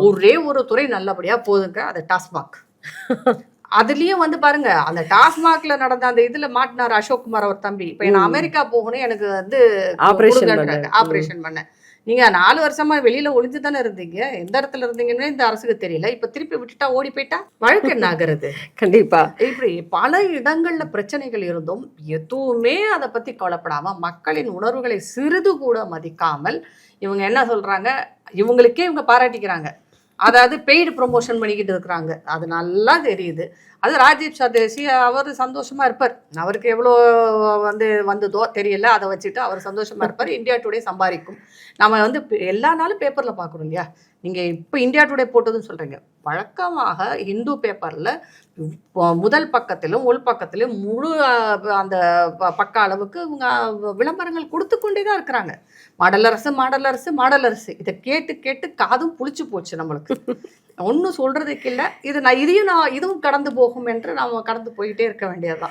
ஒரே ஒரு துறை நல்லபடியா போதுங்க அது டாஸ்மாக். அதுலயும் வந்து பாருங்க அந்த டாஸ்மாக்ல நடந்த அந்த இதுல மாட்டினார் அசோக் குமார் அவர் தம்பி. இப்ப ம். அமெரிக்கா போகணும் எனக்கு வந்து. பண்ண. ஆபரேஷன் பண்ண. நீங்க நாலு வருஷமா வெளியில ஒளிஞ்சு தானே இருந்தீங்க. எந்த இடத்துல இருந்தீங்கன்னு இந்த அரசுக்கு தெரியல. இப்ப திருப்பி விட்டுட்டா ஓடி போயிட்டா? வழக்கு என்ன ஆகுறது? கண்டிப்பா. இப்படி பல இடங்கள்ல பிரச்சனைகள் இருந்தும் எதுவுமே அதை பத்தி கவலைப்படாம மக்களின் உணர்வுகளை சிறிது கூட மதிக்காமல் இவங்க என்ன சொல்றாங்க? இவங்களுக்கே இவங்க பாராட்டிக்கிறாங்க. அதாவது பெய்டு ப்ரொமோஷன் பண்ணிக்கிட்டு இருக்கிறாங்க. அது நல்லா தெரியுது. அது ராஜீவ் சதேசி அவர் சந்தோஷமா இருப்பார். அவருக்கு எவ்வளோ வந்து வந்ததோ தெரியல. அதை வச்சுட்டு அவர் சந்தோஷமா இருப்பார். இந்தியா டுடே சம்பாதிக்கும். நம்ம வந்து எல்லா நாளும் பேப்பர்ல பார்க்குறோம் இல்லையா? நீங்கள் இப்போ இந்தியா டுடே போட்டதுன்னு சொல்கிறீங்க வழக்கமாக இந்து பேப்பரில் முதல் பக்கத்திலும் உள் பக்கத்திலும் முழு அந்த ப- பக்க அளவுக்கு இவங்க விளம்பரங்கள் கொடுத்து கொண்டே தான் இருக்கிறாங்க. மாடலரசு மாடலரசு மாடலரசு. இதை கேட்டு கேட்டு காதும் புளிச்சு போச்சு நம்மளுக்கு. ஒன்றும் சொல்கிறதுக்கு இல்லை. இது நான் இதையும் நான் இதுவும் கடந்து போகும் என்று நாம கடந்து போயிட்டே இருக்க வேண்டியதுதான்.